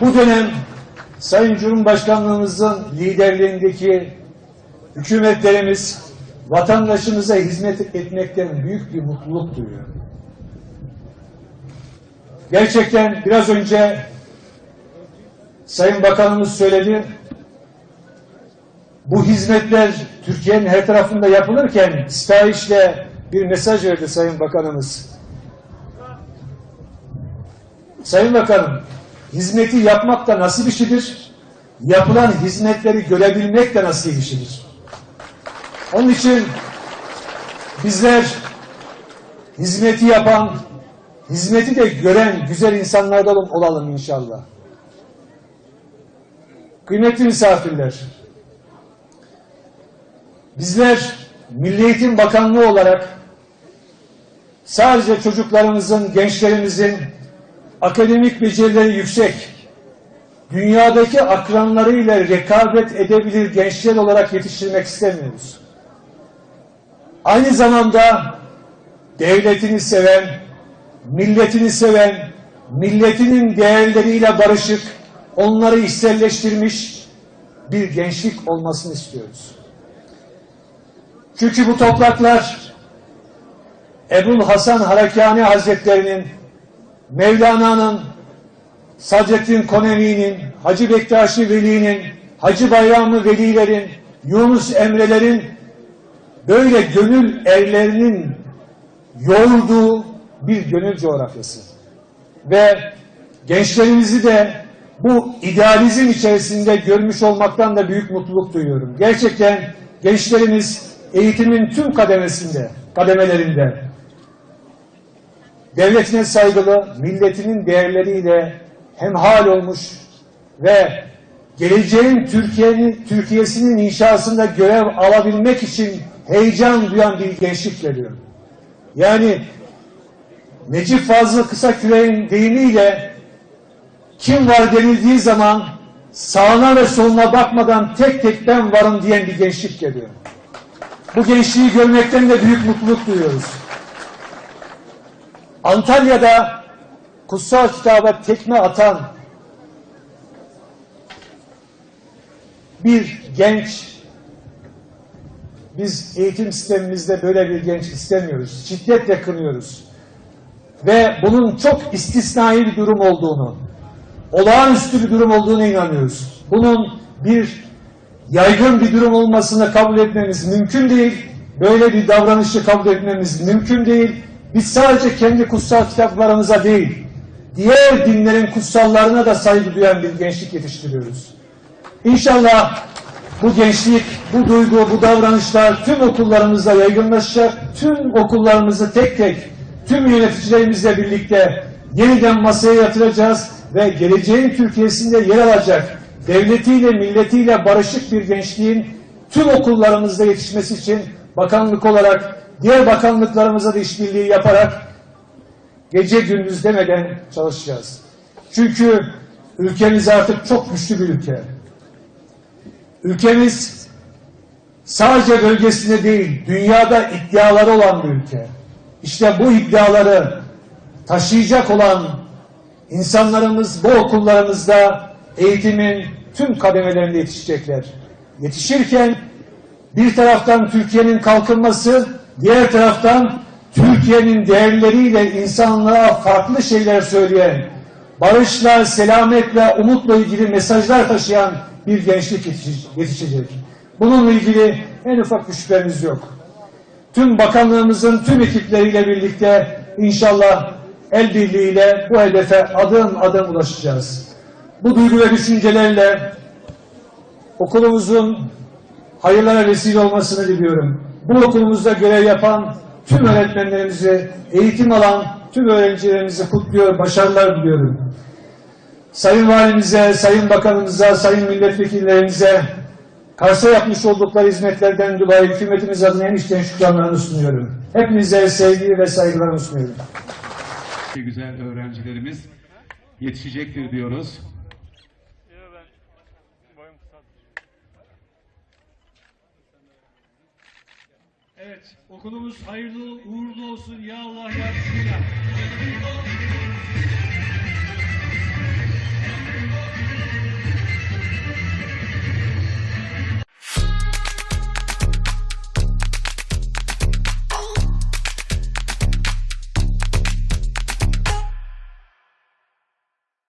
Bu dönem Sayın Cumhurbaşkanlığımızın liderliğindeki hükümetlerimiz vatandaşımıza hizmet etmekten büyük bir mutluluk duyuyor. Gerçekten biraz önce Sayın Bakanımız söyledi. Bu hizmetler Türkiye'nin her tarafında yapılırken sitayişle bir mesaj verdi Sayın Bakanımız. Sayın Bakanım, hizmeti yapmak da nasip işidir. Yapılan hizmetleri görebilmek de nasip işidir. Onun için bizler hizmeti yapan, hizmeti de gören güzel insanlardan olalım inşallah. Kıymetli misafirler, bizler Milli Eğitim Bakanlığı olarak sadece çocuklarımızın, gençlerimizin akademik becerileri yüksek, dünyadaki akranlarıyla rekabet edebilir gençler olarak yetiştirmek istemiyoruz. Aynı zamanda devletini seven, milletini seven, milletinin değerleriyle barışık, onları içselleştirmiş bir gençlik olmasını istiyoruz. Çünkü bu topraklar Ebul Hasan Harakani Hazretleri'nin, Mevlana'nın, Sadrettin Konevi'nin, Hacı Bektaşi Veli'nin, Hacı Bayramı Velilerin, Yunus Emre'lerin böyle gönül erlerinin yoğurduğu bir gönül coğrafyası. Ve gençlerimizi de bu idealizm içerisinde görmüş olmaktan da büyük mutluluk duyuyorum. Gerçekten gençlerimiz eğitimin tüm kademesinde, kademelerinde devletine saygılı, milletinin değerleriyle hemhal olmuş ve geleceğin Türkiye'nin Türkiye'sinin inşasında görev alabilmek için heyecan duyan bir gençlik geliyor. Yani Necip Fazıl Kısaküre'nin deyimiyle kim var denildiği zaman sağına ve soluna bakmadan tek tek ben varım diyen bir gençlik geliyor. Bu gençliği görmekten de büyük mutluluk duyuyoruz. Antalya'da kutsal kitaba tekme atan bir genç biz eğitim sistemimizde böyle bir genç istemiyoruz. Şiddetle kınıyoruz. Ve bunun çok istisnai bir durum olduğunu, olağanüstü bir durum olduğunu inanıyoruz. Bunun bir yaygın bir durum olmasını kabul etmemiz mümkün değil. Böyle bir davranışı kabul etmemiz mümkün değil. Biz sadece kendi kutsal kitaplarımıza değil, diğer dinlerin kutsallarına da saygı duyan bir gençlik yetiştiriyoruz. İnşallah bu gençlik, bu duygu, bu davranışlar tüm okullarımızda yaygınlaşacak. Tüm okullarımızı tek tek, tüm yöneticilerimizle birlikte yeniden masaya yatıracağız ve geleceğin Türkiye'sinde yer alacak devletiyle, milletiyle barışık bir gençliğin tüm okullarımızda yetişmesi için bakanlık olarak diğer bakanlıklarımıza da işbirliği yaparak gece gündüz demeden çalışacağız. Çünkü ülkemiz artık çok güçlü bir ülke. Ülkemiz sadece bölgesinde değil, dünyada iddiaları olan bir ülke. İşte bu iddiaları taşıyacak olan insanlarımız bu okullarımızda eğitimin tüm kademelerinde yetişecekler. Yetişirken bir taraftan Türkiye'nin kalkınması, diğer taraftan Türkiye'nin değerleriyle insanlığa farklı şeyler söyleyen, barışla, selametle, umutla ilgili mesajlar taşıyan bir gençlik yetişecek. Bununla ilgili en ufak bir şüphemiz yok. Tüm bakanlığımızın tüm ekipleriyle birlikte inşallah el birliğiyle bu hedefe adım adım ulaşacağız. Bu duygu ve düşüncelerle okulumuzun hayırlara vesile olmasını diliyorum. Bu okulumuzda görev yapan tüm öğretmenlerimizi, eğitim alan tüm öğrencilerimizi kutluyor, başarılar diliyorum. Sayın Valimize, Sayın Bakanımıza, Sayın Milletvekillerimize Kars'a yapmış oldukları hizmetlerden dolayı hükümetimiz adına en içten şükranlarını sunuyorum. Hepinize sevgi ve saygılarımı sunuyorum. güzel öğrencilerimiz yetişecektir diyoruz. Evet, okulumuz hayırlı, uğurlu olsun. Ya Allah, ya Bismillah.